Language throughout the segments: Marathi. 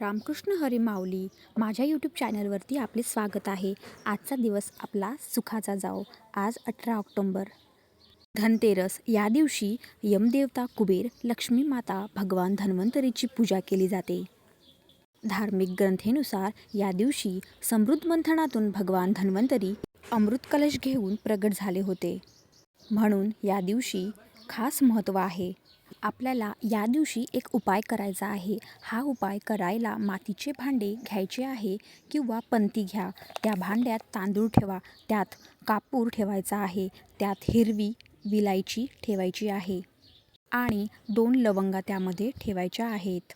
रामकृष्ण हरी माऊली माझ्या यूट्यूब चॅनलवरती आपले स्वागत आहे. आजचा दिवस आपला सुखाचा जाओ आज अठरा ऑक्टोंबर. धनतेरस. या दिवशी यमदेवता कुबेर लक्ष्मी माता भगवान धन्वंतरीची पूजा केली जाते. धार्मिक ग्रंथेनुसार या दिवशी समृद्ध मंथनातून भगवान धन्वंतरी अमृत कलश घेऊन प्रगट झाले होते. म्हणून या दिवशी खास महत्त्व आहे. आपल्याला या दिवशी एक उपाय करायचा आहे. हा उपाय करायला मातीचे भांडे घ्यायचे आहे किंवा पंती घ्या. त्या भांड्यात तांदूळ ठेवा. त्यात कापूर ठेवायचा आहे. त्यात हिरवी विलायची ठेवायची आहे. आणि दोन लवंगा त्यामध्ये ठेवायच्या आहेत.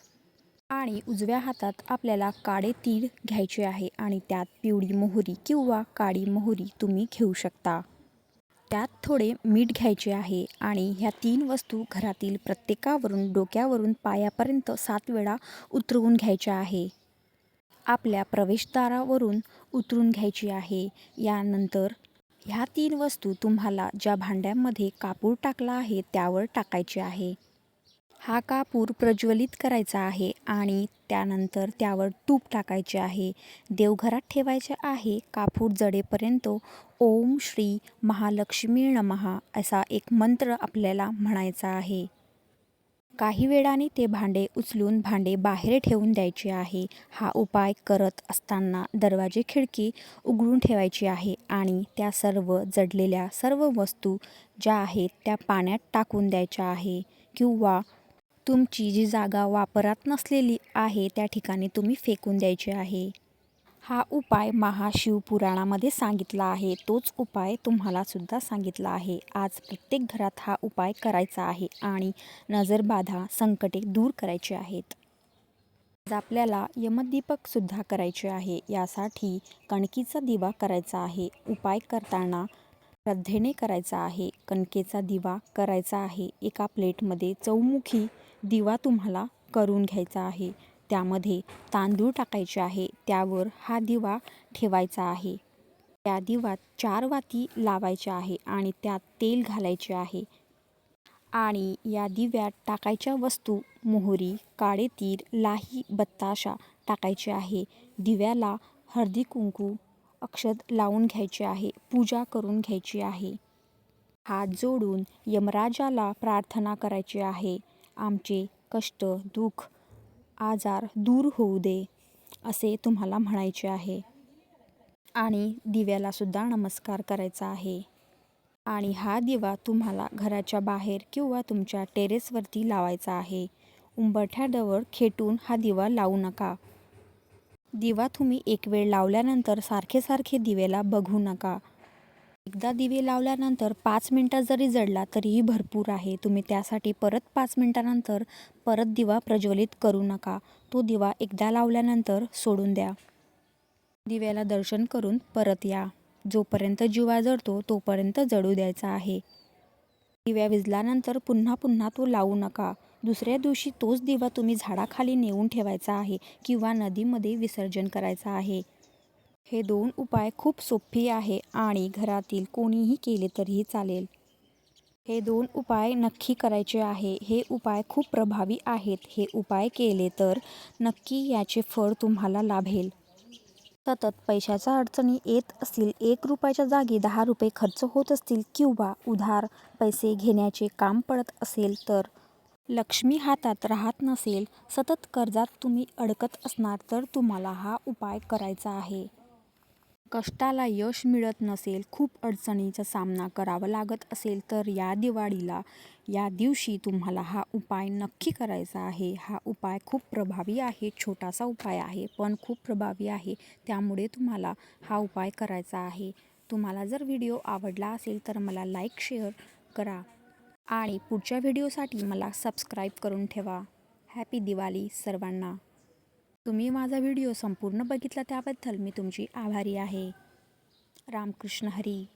आणि उजव्या हातात आपल्याला काळे तीळ घ्यायचे आहे. आणि त्यात पिवळी मोहरी किंवा काळी मोहरी तुम्ही घेऊ शकता. त्यात थोडे मीठ घ्यायचे आहे आणि ह्या तीन वस्तू घरातील प्रत्येकावरून डोक्यावरून पायापर्यंत सात वेळा उतरवून घ्यायच्या आहे. आपल्या प्रवेशद्वारावरून उतरून घ्यायची आहे. यानंतर ह्या तीन वस्तू तुम्हाला ज्या भांड्यांमध्ये कापूर टाकला आहे त्यावर टाकायचे आहे. हा कापूर प्रज्वलित करायचा आहे आणि त्यानंतर त्यावर तूप टाकायचे आहे? देवघरात ठेवायचे आहे कापूर जडेपर्यंत? ओम श्री महालक्ष्मी नमहा असा एक मंत्र आपल्याला म्हणायचा आहे. काही वेळाने ते भांडे उचलून भांडे बाहेर ठेवून द्यायचे आहे. हा उपाय करत असताना दरवाजे खिडकी उघडून ठेवायची आहे आणि त्या सर्व जडलेल्या सर्व वस्तू ज्या आहेत त्या पाण्यात टाकून द्यायच्या आहे किंवा तुमची जी जागा वापरात नसलेली आहे त्या ठिकाणी तुम्ही फेकून द्यायचे आहे. हा उपाय महाशिवपुराणामध्ये सांगितला आहे. तोच उपाय तुम्हालासुद्धा सांगितला आहे. आज प्रत्येक घरात हा उपाय करायचा आहे आणि नजरबाधा संकटे दूर करायचे आहेत. आज आपल्याला यमदीपकसुद्धा करायचे आहे. यासाठी कणकीचा दिवा करायचा आहे. उपाय करताना श्रद्धेने करायचा आहे कणकेचा दिवा करायचा आहे एका प्लेटमध्ये चौमुखी दिवा तुम्हाला करून घ्यायचा आहे. त्यामध्ये तांदूळ टाकायचे आहे त्यावर हा दिवा ठेवायचा आहे. त्या दिवात चार वाती लावायच्या आहे आणि त्यात तेल घालायचे आहे. आणि या दिव्यात टाकायच्या वस्तू मोहरी काळे तीर लाही बत्ताशा टाकायचे आहे. दिव्याला हळदी कुंकू अक्षत लावून घ्यायचे आहे पूजा करून घ्यायची आहे. हात जोडून यमराजाला प्रार्थना करायची आहे आमचे कष्ट दुःख आजार दूर होऊ दे असे तुम्हाला म्हणायचे आहे. आणि दिव्यालासुद्धा नमस्कार करायचा आहे. आणि हा दिवा तुम्हाला घराच्या बाहेर किंवा तुमच्या टेरेसवरती लावायचा आहे. उंबरठ्याजवळ खेटून हा दिवा लावू नका. दिवा तुम्ही एक वेळ लावल्यानंतर सारखे सारखे दिवेला बघू नका. एकदा दिवे लावल्यानंतर पाच मिनटं जरी जळला तरीही भरपूर आहे. तुम्ही त्यासाठी परत पाच मिनटानंतर परत दिवा प्रज्वलित करू नका. तो दिवा एकदा लावल्यानंतर सोडून द्या. दिव्याला दर्शन करून परत या. जोपर्यंत जीवा जळतो तोपर्यंत जळू द्यायचा आहे. दिव्या विजल्यानंतर पुन्हा पुन्हा तो लावू नका. दुसऱ्या दिवशी तोच दिवा तुम्ही झाडाखाली नेऊन ठेवायचा आहे किंवा नदीमध्ये विसर्जन करायचा आहे. हे दोन उपाय खूप सोपे आहे आणि घरातील कोणीही केले तरीही चालेल. हे दोन उपाय नक्की करायचे आहे. हे उपाय खूप प्रभावी आहेत. हे उपाय केले तर नक्की याचे फळ तुम्हाला लाभेल. सतत पैशाच्या अडचणी येत असतील एक रुपयाच्या जागी दहा रुपये खर्च होत असतील किंवा उधार पैसे घेण्याचे काम पडत असेल तर लक्ष्मी हातात राहत नसेल सतत कर्जात तुम्ही अडकत असणार तर तुम्हाला हा उपाय करायचा आहे. कष्टाला यश मिळत नसेल खूप अडचणीचा सामना करावा लागत असेल तर या दिवाळीला या दिवशी तुम्हाला हा उपाय नक्की करायचा आहे. हा उपाय खूप प्रभावी आहे छोटासा उपाय आहे पण खूप प्रभावी आहे. त्यामुळे तुम्हाला हा उपाय करायचा आहे. तुम्हाला जर व्हिडिओ आवडला असेल तर मला लाईक शेअर करा. आणि पुढच्या व्हिडिओसाठी मला सबस्क्राईब करून ठेवा. हॅपी दिवाळी सर्वांना. तुम्ही माझा व्हिडिओ संपूर्ण बघितला त्याबद्दल मी तुमची आभारी आहे. रामकृष्ण हरी.